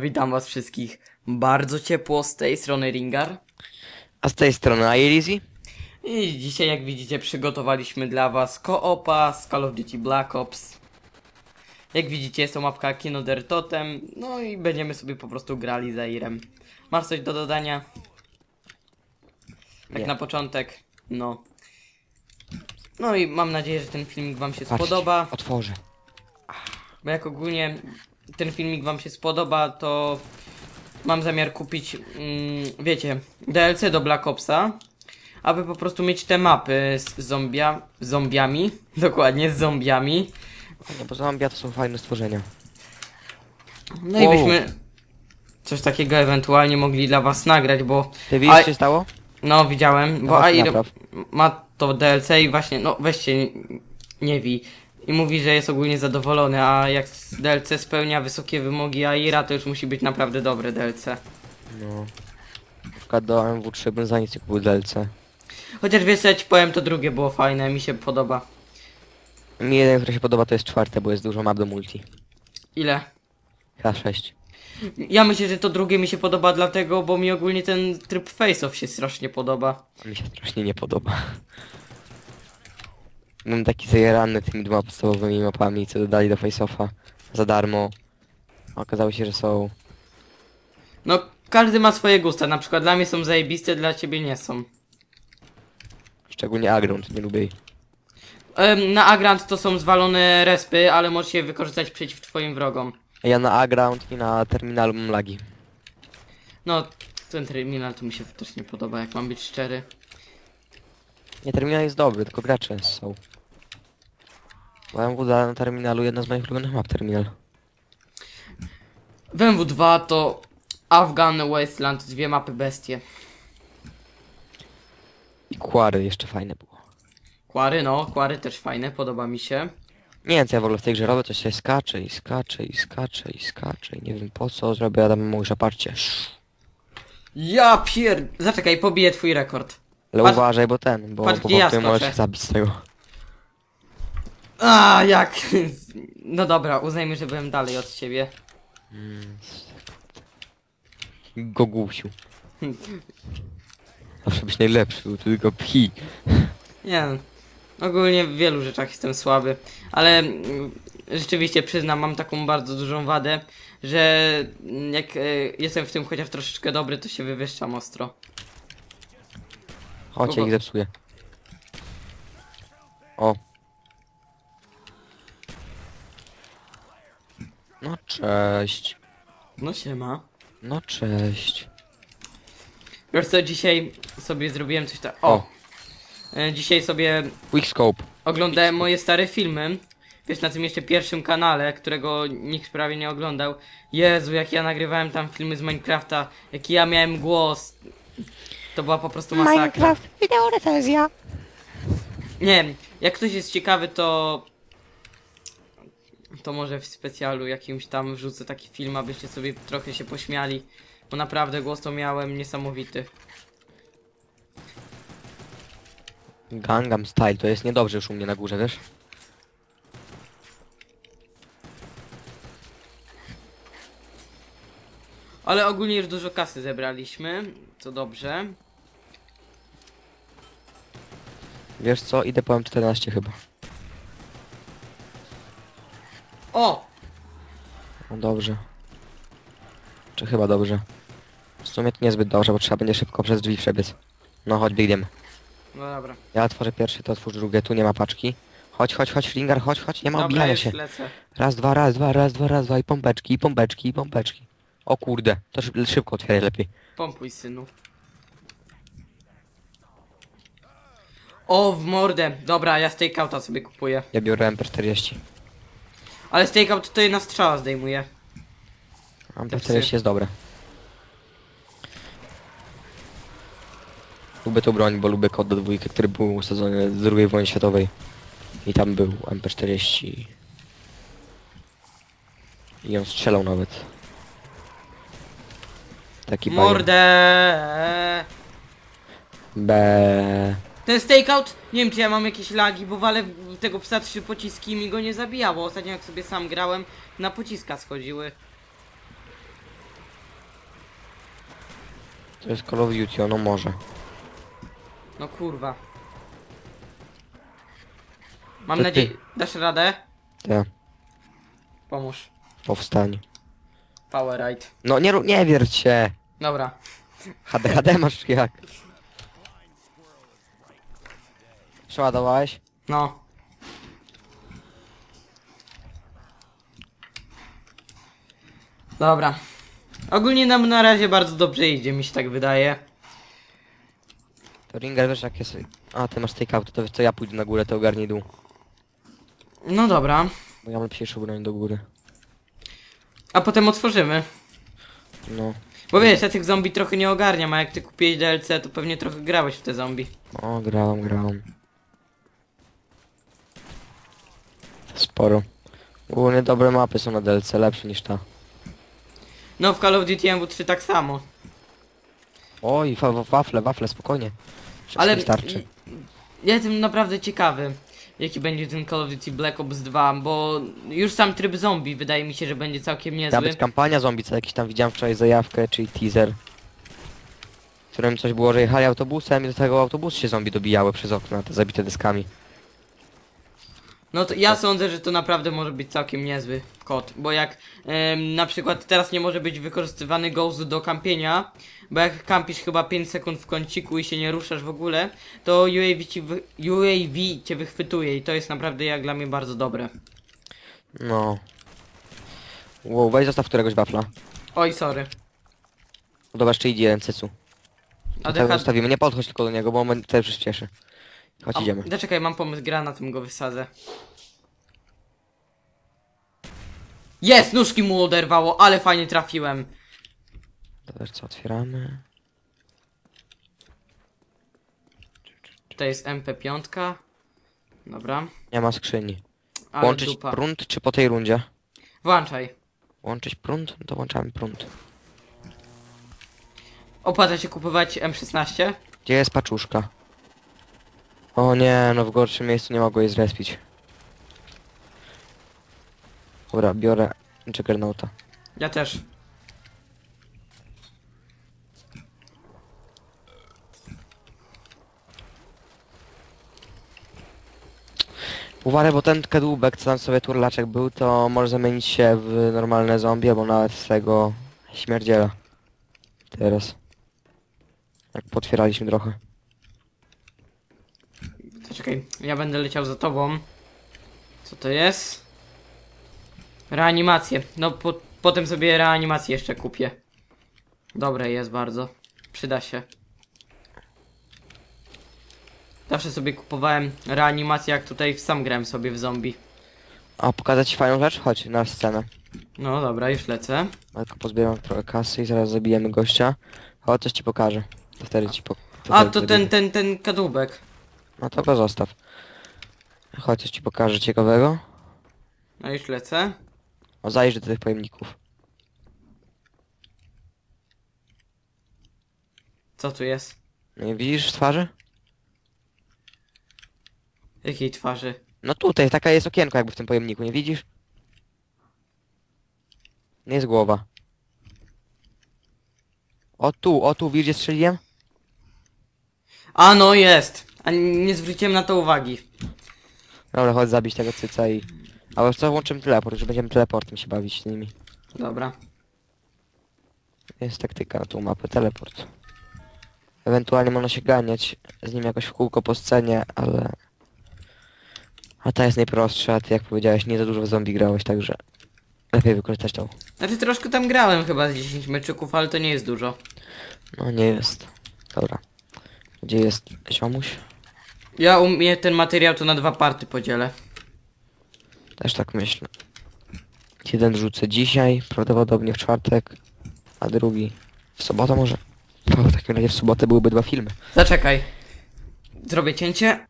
Witam was wszystkich bardzo ciepło z tej strony Ringar. A z tej strony Irizy? I dzisiaj jak widzicie przygotowaliśmy dla was koopa z Call of Duty Black Ops. Jak widzicie jest to mapka Kinoder Totem, no i będziemy sobie po prostu grali za Irem. Masz coś do dodania? Tak Nie. na początek, no. No i mam nadzieję, że ten filmik wam się Patrzcie, spodoba. Otworzę. Bo jak ogólnie ten filmik wam się spodoba, to mam zamiar kupić, mm, wiecie, DLC do Black Opsa, aby po prostu mieć te mapy z zombia, zombiami, dokładnie z zombiami. Nie, bo zombie to są fajne stworzenia. No i Wow. byśmy coś takiego ewentualnie mogli dla was nagrać, bo Ty widzisz, co się stało? no widziałem, bo Air ma to DLC i właśnie, no weźcie, nie wi. I mówi, że jest ogólnie zadowolony, a jak DLC spełnia wysokie wymogi Aira, to już musi być naprawdę dobre DLC. No. Na przykład do MW3 bym za nic nie kupił DLC. Chociaż wiesz, co ja ci powiem, to drugie było fajne, mi się podoba. Mi jeden, który się podoba, to jest czwarte, bo jest dużo map do multi. Ile? Chyba 6. Ja myślę, że to drugie mi się podoba dlatego, bo mi ogólnie ten tryb face-off się strasznie podoba. A mi się strasznie nie podoba. Byłem taki zajarany tymi dwoma podstawowymi mapami, co dodali do Faceoffa za darmo. A Okazało się, że są... No, każdy ma swoje gusta, na przykład dla mnie są zajebiste, dla ciebie nie są. Szczególnie Agrunt, nie lubię jej. Em, na Agrant to są zwalone respy, ale możesz je wykorzystać przeciw twoim wrogom. A Ja na Aground i na terminalu mam lagi. No, ten terminal to mi się też nie podoba, jak mam być szczery. Nie, terminal jest dobry, tylko gracze są. Bo MW da na terminalu jedna z moich ulubionych map terminal. W MW2 to Afghan Wasteland, dwie mapy bestie. I Quarry jeszcze fajne było. Kwary, no, kwary też fajne, podoba mi się. Nie wiem co ja w ogóle w tej grze robię, to się skacze i skacze i skacze i skacze i nie wiem po co zrobię, a tam mówisz, a patrzcie. sz. Ja pier... Zaczekaj, pobiję twój rekord. Ale Patrz- uważaj, bo ten, bo, patrz, bo ja potem możesz zabić z tego. A jak? No dobra, uznajmy, że byłem dalej od ciebie. Gogusiu. Zawsze być najlepszy, był tylko pi. Nie, ogólnie w wielu rzeczach jestem słaby, ale rzeczywiście przyznam, mam taką bardzo dużą wadę, że jak e, jestem w tym chociaż troszeczkę dobry, to się wywyższam ostro. Chodź, ja ich zepsuję. O. No cześć. No siema. No cześć. Wiesz co, dzisiaj sobie zrobiłem coś tak... O! O. E, Dzisiaj sobie Quickscope. oglądałem moje stare filmy. Wiesz, na tym jeszcze pierwszym kanale, którego nikt prawie nie oglądał. Jezu, jak ja nagrywałem tam filmy z Minecrafta, jaki ja miałem głos. To była po prostu masakra. wideo recenzja. Nie wiem, jak ktoś jest ciekawy, to. To może w specjalu jakimś tam wrzucę taki film, abyście sobie trochę się pośmiali. Bo naprawdę głos to miałem niesamowity. Gangnam Style, to jest niedobrze już u mnie na górze, wiesz? Ale ogólnie już dużo kasy zebraliśmy, to dobrze. Wiesz co, idę po M14 chyba. O! No dobrze. Czy chyba dobrze. W sumie to niezbyt dobrze, bo trzeba będzie szybko przez drzwi przebiec. No chodź, biegniemy. No dobra. Ja otworzę pierwszy, to otwórz drugie, tu nie ma paczki. Chodź, chodź, chodź, Ringar, chodź, chodź, nie ma Dobra, obijania już się. lecę. Raz, dwa, raz, dwa, raz, dwa, raz, dwa i pompeczki, i pompeczki, i pompeczki. O kurde, to szyb szybko otwieraj lepiej. Pompuj, synu. O, w mordę. Dobra, ja stakeouta sobie kupuję. Ja biorę MP40. Ale stakeout to jedna strzała zdejmuje. MP40 jest dobre. Lubię tą broń, bo lubię kod do dwójki, który był usadzony z II wojny światowej. I tam był MP40. I on strzelał nawet. Taki. Mordę. Be. Ten stakeout, nie wiem czy ja mam jakieś lagi, bo walę w tego psa trzy pociski i mi go nie zabijało. Ostatnio jak sobie sam grałem, na pociska schodziły. To jest Call of Duty, ono może. No kurwa. Mam To ty. nadzieję... Dasz radę? Te, Pomóż. powstań. Powerite. No nie, nie wierć się! Dobra. HD, HD masz jak? Przeładowałeś? No. Dobra. Ogólnie nam na razie bardzo dobrze idzie, mi się tak wydaje. To Ringer wiesz jak jest... A, ty masz take out, to wiesz co, ja pójdę na górę, to ogarnij dół. No dobra. Bo ja mam lepszą broń do góry. A potem otworzymy. No. Bo wiesz, ja tych zombie trochę nie ogarniam, a jak ty kupiłeś DLC, to pewnie trochę grałeś w te zombie. O, grałem, grałem. Sporo. Ogólnie dobre mapy są na DLC, lepsze niż ta. No w Call of Duty MW3 tak samo. Oj, wa- wa- wafle, wafle, spokojnie. Wszystko Ale wystarczy. ja jestem naprawdę ciekawy, jaki będzie ten Call of Duty Black Ops 2, bo już sam tryb zombie wydaje mi się, że będzie całkiem niezły. być kampania zombie, co jakiś tam widziałem wczoraj zajawkę, czyli teaser. W którym coś było, że jechali autobusem i do tego autobusy się zombie dobijały przez okna, te zabite dyskami. No to ja sądzę, że to naprawdę może być całkiem niezły kod, bo jak em, na przykład teraz nie może być wykorzystywany ghost do kampienia, bo jak kampisz chyba 5 sekund w kąciku i się nie ruszasz w ogóle, to UAV, ci wy, UAV cię wychwytuje i to jest naprawdę jak dla mnie bardzo dobre. No. Wow, weź zostaw któregoś wafla. Oj, sorry. Dobra, jeszcze idzie jeden cecu. A Tak decha... zostawimy, nie podchodź tylko do niego, bo on też przyspieszy. Chodź, idziemy. Zaczekaj, mam pomysł, granatem go wysadzę. Jest! Nóżki mu oderwało, ale fajnie trafiłem. Dobra, co otwieramy? To jest MP5. Dobra. Nie ma skrzyni. Ale Łączyć dupa. prąd czy po tej rundzie? Włączaj. Łączyć prąd? No to włączamy prąd. Opłaca się kupować M16? Gdzie jest paczuszka? O nie, no w gorszym miejscu nie mogło jej zrespić. Dobra, biorę Juggernauta. Ja też. Uważaj, bo ten kadłubek, co tam sobie turlaczek był, to może zamienić się w normalne zombie, albo nawet w tego śmierdziela. Teraz. Jak potwieraliśmy trochę. Zaczekaj, ja będę leciał za tobą. Co to jest? Reanimację. No po, potem sobie reanimację jeszcze kupię. Dobre jest bardzo. Przyda się. Zawsze sobie kupowałem reanimację, jak tutaj sam grałem sobie w zombie. A, pokazać ci fajną rzecz? Chodź, na scenę. No dobra, już lecę. Ja Tylko pozbieram trochę kasy i zaraz zabijemy gościa. O, coś ci pokażę. To wtedy ci po... A, wtedy to zabijemy. ten, ten, ten kadłubek. No to go zostaw. Chodź, coś ci pokażę ciekawego. No już lecę. O, zajrzyj do tych pojemników. Co tu jest? Nie widzisz twarzy? Jakiej twarzy? No tutaj, taka jest okienko jakby w tym pojemniku, nie widzisz? Nie jest głowa. O tu, o tu, widzisz gdzie strzeliłem? A no jest! A nie zwróciłem na to uwagi. Dobra, chodź zabić tego cyca i... A już co, włączymy teleport, że będziemy teleportem się bawić z nimi. Dobra. Jest taktyka na tą mapę, teleport. Ewentualnie można się ganiać z nim jakoś w kółko po scenie, ale... A ta jest najprostsza, a ty jak powiedziałeś, nie za dużo w zombie grałeś, także... Lepiej wykorzystać tą. Znaczy troszkę tam grałem chyba z 10 meczyków, ale to nie jest dużo. No nie jest. Dobra. Gdzie jest ziomuś? Ja u mnie ten materiał to na dwa party podzielę. Też tak myślę. Jeden rzucę dzisiaj, prawdopodobnie w czwartek, a drugi w sobotę może. To w takim razie w sobotę byłyby dwa filmy. Zaczekaj. Zrobię cięcie.